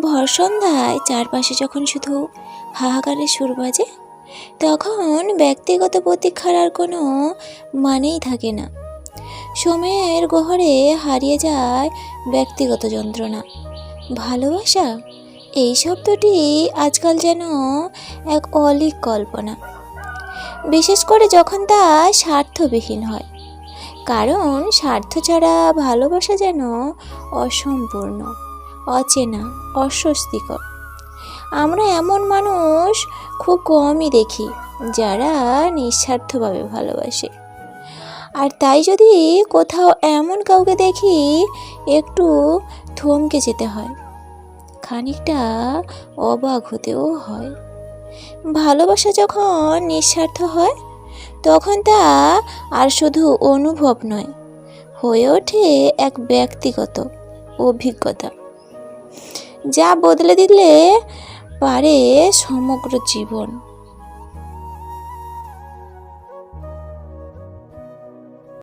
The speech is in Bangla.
ভর সন্ধ্যায় চারপাশে যখন শুধু হাহাকারের সুর বাজে, তখন ব্যক্তিগত প্রতীক্ষার আর কোনো মানেই থাকে না। সময়ের গহরে হারিয়ে যায় ব্যক্তিগত যন্ত্রণা। ভালোবাসা, এই শব্দটি আজকাল যেন এক অলিক কল্পনা। বিশেষ করে যখন তা স্বার্থবিহীন হয়। কারণ স্বার্থ ছাড়া ভালোবাসা যেন অসম্পূর্ণ। অচেনা, অস্বস্তিকর। আমরা এমন মানুষ খুব কমই দেখি, যারা নিঃস্বার্থভাবে ভালোবাসে। আর তাই যদি কোথাও এমন কাউকে দেখি, একটু থমকে যেতে হয়। খানিকটা অবাক হতেও হয়। ভালোবাসা যখন নিঃস্বার্থ হয়, তখন তা আর শুধু অনুভব নয়, হয়ে ওঠে এক ব্যক্তিগত অভিজ্ঞতা। যা বদলে দিলে পারে সমগ্র জীবন।